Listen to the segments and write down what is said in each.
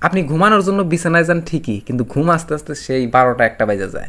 আপনি ঘুমানোর জন্য বিছানায় যান ঠিকই, কিন্তু ঘুম আস্তে আস্তে সেই বারোটা, একটা বাজে যায়।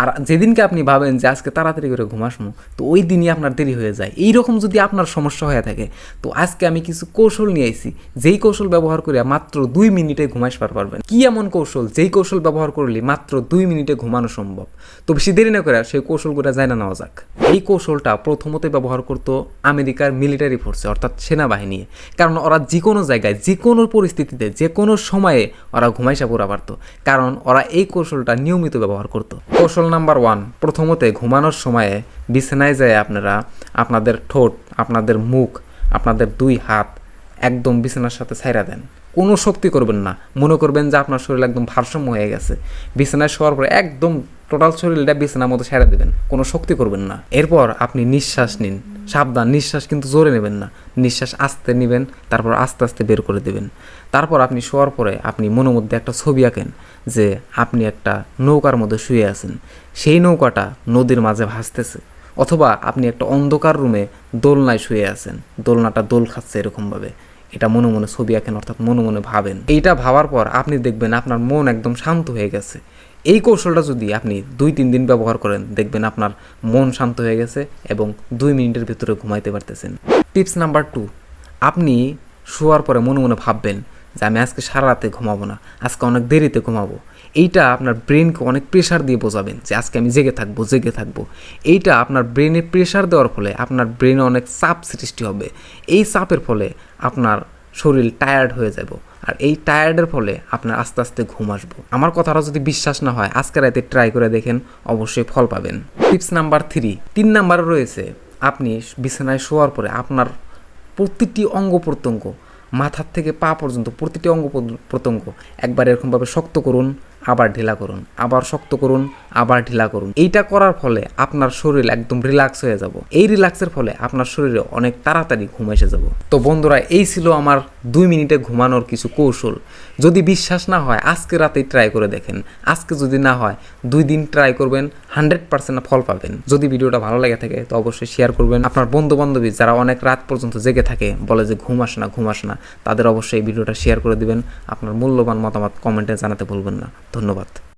আর যেদিনকে আপনি ভাবেন যে আজকে তাড়াতাড়ি করে ঘুমাসমু তো ওই দিনই আপনার দেরি হয়ে যায়। এই রকম যদি আপনার সমস্যা হয়ে থাকে, তো আজকে আমি কিছু কৌশল নিয়ে আইছি, যেই কৌশল ব্যবহার করে মাত্র দুই মিনিটে ঘুমাইবার পারবেন। কি এমন কৌশল? যেই কৌশল ব্যবহার করলে মাত্র দুই মিনিটে ঘুমানো সম্ভব। তো বেশি দেরি না করে সেই কৌশলগুলো যায় না নেওয়া যাক। এই কৌশলটা প্রথমত ব্যবহার করতো আমেরিকার মিলিটারি ফোর্সে, অর্থাৎ সেনাবাহিনী। কারণ ওরা যে কোনো জায়গায় যে কোনো পরিস্থিতিতে যে কোনো সময়ে ওরা ঘুমাইসা পুরা পারতো। কারণ ওরা এই কৌশলটা নিয়মিত ব্যবহার করতো। কৌশল নাম্বার ওয়ান প্রথমতে ঘুমানোর সময়ে বিছানায় যায় আপনারা আপনাদের ঠোঁট, আপনাদের মুখ, আপনাদের দুই হাত একদম বিছানার সাথে ছাইরা দেন। কোনো শক্তি করবেন না। মনে করবেন যে আপনার শরীর একদম ভারসাম্য হয়ে গেছে। বিছানায় শোয়ার পরে একদম টোটাল শরীরটা বিছানার মতো সেরা দেবেন। কোনো শক্তি করবেন না। এরপর আপনি নিঃশ্বাস নিন। সাবধান, নিঃশ্বাস কিন্তু জোরে নেবেন না। নিঃশ্বাস আস্তে নেবেন, তারপর আস্তে আস্তে বের করে দেবেন। তারপর আপনি শোয়ার পরে আপনি মনের মধ্যে একটা ছবি আঁকেন যে আপনি একটা নৌকার মধ্যে শুয়ে আছেন। সেই নৌকাটা নদীর মাঝে ভাসতেছে। অথবা আপনি একটা অন্ধকার রুমে দোলনায় শুয়ে আছেন। দোলনাটা দোল খাচ্ছে এরকমভাবে। এটা মনে মনে ছবি আঁকেন, অর্থাৎ মনে মনে ভাবেন। এইটা ভাবার পর আপনি দেখবেন আপনার মন একদম শান্ত হয়ে গেছে। এই কৌশলটা যদি আপনি দুই, তিন দিন ব্যবহার করেন, দেখবেন আপনার মন শান্ত হয়ে গেছে এবং দুই মিনিটের ভিতরে ঘুমাইতে পারতেছেন। টিপস নাম্বার টু, আপনি শোয়ার পরে মনে মনে ভাববেন যে আমি আজকে সারা রাতে ঘুমাবো না, আজকে অনেক দেরিতে ঘুমাবো। এইটা আপনার ব্রেনকে অনেক প্রেশার দিয়ে বোঝাবেন যে আজকে আমি জেগে থাকব জেগে থাকব। এইটা আপনার ব্রেনে প্রেশার দেওয়ার ফলে আপনার ব্রেনে অনেক চাপ সৃষ্টি হবে। এই চাপের ফলে আপনার শরীর টায়ার্ড হয়ে যাব। আর এই টায়ার্ডের ফলে আপনার আস্তে আস্তে ঘুম আসব। আমার কথাটা যদি বিশ্বাস না হয়, আজকে রাতে ট্রাই করে দেখেন, অবশ্যই ফল পাবেন। টিপস নাম্বার থ্রি তিন নাম্বার রয়েছে, আপনি বিছানায় শোয়ার পরে আপনার প্রতিটি অঙ্গ প্রত্যঙ্গ, মাথার থেকে পা পর্যন্ত প্রতিটি অঙ্গ প্রত্যঙ্গ একবার এরকমভাবে শক্ত করুন আবার ঢিলা করুন, আবার শক্ত করুন, আবার ঢিলা করুন। এইটা করার ফলে আপনার শরীর একদম রিল্যাক্স হয়ে যাব। এই রিল্যাক্সের ফলে আপনার শরীরে অনেক তাড়াতাড়ি ঘুম এসে যাব। তো বন্ধুরা, এই ছিল আমার দুই মিনিটে ঘুমানোর কিছু কৌশল। যদি বিশ্বাস না হয়, আজকে রাতেই ট্রাই করে দেখেন। আজকে যদি না হয়, দুই দিন ট্রাই করবেন হান্ড্রেড পার্সেন্ট ফল পাবেন। যদি ভিডিওটা ভালো লেগে থাকে, তো অবশ্যই শেয়ার করবেন। আপনার বন্ধু বান্ধবী যারা অনেক রাত পর্যন্ত জেগে থাকে, বলে যে ঘুম আসে না, ঘুম আসে না, তাদের অবশ্যই এই ভিডিওটা শেয়ার করে দিবেন। আপনার মূল্যবান মতামত কমেন্টে জানাতে ভুলবেন না। ধন্যবাদ।